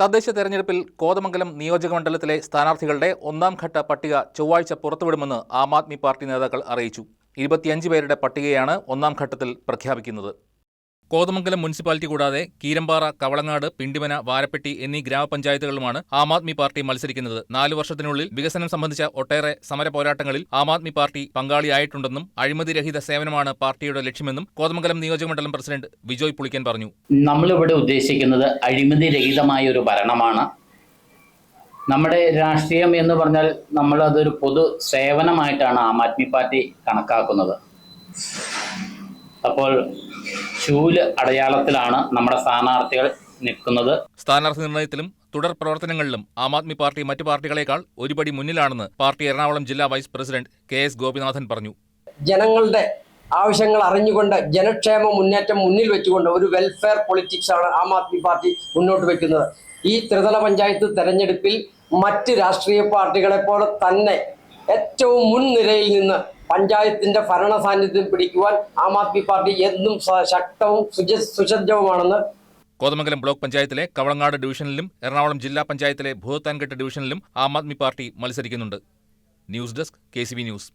തദ്ദേശ തെരഞ്ഞെടുപ്പിൽ കോതമംഗലം നിയോജകമണ്ഡലത്തിലെ സ്ഥാനാർത്ഥികളുടെ ഒന്നാം ഘട്ട പട്ടിക ചൊവ്വാഴ്ച പുറത്തുവിടുമെന്ന് ആം ആദ്മി പാർട്ടി നേതാക്കൾ അറിയിച്ചു. ഇരുപത്തിയഞ്ച് പേരുടെ പട്ടികയാണ് ഒന്നാം ഘട്ടത്തിൽ പ്രഖ്യാപിക്കുന്നത്. കോതമംഗലം മുനിസിപ്പാലിറ്റി കൂടാതെ കീരമ്പാറ കവളങ്ങാട് പിണ്ടിമന വാരപ്പെട്ടി എന്നീ ഗ്രാമപഞ്ചായത്തുകളുമാണ് ആം ആദ്മി പാർട്ടി മത്സരിക്കുന്നത്. നാലു വർഷത്തിനുള്ളിൽ വികസനം സംബന്ധിച്ച ഒട്ടേറെ സമര പോരാട്ടങ്ങളിൽ ആം ആദ്മി പാർട്ടി പങ്കാളിയായിട്ടുണ്ടെന്നും അഴിമതിരഹിത സേവനമാണ് പാർട്ടിയുടെ ലക്ഷ്യമെന്നും കോതമംഗലം നിയോജകമണ്ഡലം പ്രസിഡന്റ് വിജോയ് പുളിക്കൻ പറഞ്ഞു. നമ്മളിവിടെ ഉദ്ദേശിക്കുന്നത് അഴിമതി രഹിതമായ ഒരു ഭരണമാണ്. നമ്മുടെ രാഷ്ട്രീയം എന്ന് പറഞ്ഞാൽ നമ്മൾ അതൊരു പൊതു സേവനമായിട്ടാണ് ആം ആദ്മി പാർട്ടി കണക്കാക്കുന്നത്. അപ്പോൾ ശൂൽ അടയാളത്തിലാണ് നമ്മുടെ സ്ഥാനാർത്ഥികൾ നിൽക്കുന്നത്. സ്ഥാനാർത്ഥി നിർണയത്തിലും തുടർ പ്രവർത്തനങ്ങളിലും ആം ആദ്മി പാർട്ടി മറ്റു പാർട്ടികളെക്കാൾ ഒരുപടി മുന്നിലാണെന്ന് പാർട്ടി എറണാകുളം ജില്ലാ vice president K S Gopinathan പറഞ്ഞു. ജനങ്ങളുടെ ആവശ്യങ്ങൾ അറിഞ്ഞുകൊണ്ട് ജനക്ഷേമ മുന്നേറ്റം മുന്നിൽ വെച്ചുകൊണ്ട് ഒരു വെൽഫെയർ പൊളിറ്റിക്സ് ആണ് ആം ആദ്മി പാർട്ടി മുന്നോട്ട് വെക്കുന്നത്. ഈ ത്രിതല പഞ്ചായത്ത് തെരഞ്ഞെടുപ്പിൽ മറ്റ് രാഷ്ട്രീയ പാർട്ടികളെ പോലെ തന്നെ ഏറ്റവും മുൻനിരയിൽ നിന്ന് പഞ്ചായത്തിന്റെ ഭരണ സാന്നിധ്യം പിടിക്കുവാൻ ആം ആദ്മി പാർട്ടി എന്നും ശക്തവും സുജ സുസജ്ജവുമാണെന്ന് കോതമംഗലം ബ്ലോക്ക് പഞ്ചായത്തിലെ കവളങ്ങാട് ഡിവിഷനിലും എറണാകുളം ജില്ലാ പഞ്ചായത്തിലെ ഭൂത്താൻകെട്ട് ഡിവിഷനിലും ആം ആദ്മി പാർട്ടി മത്സരിക്കുന്നുണ്ട്. News desk K news.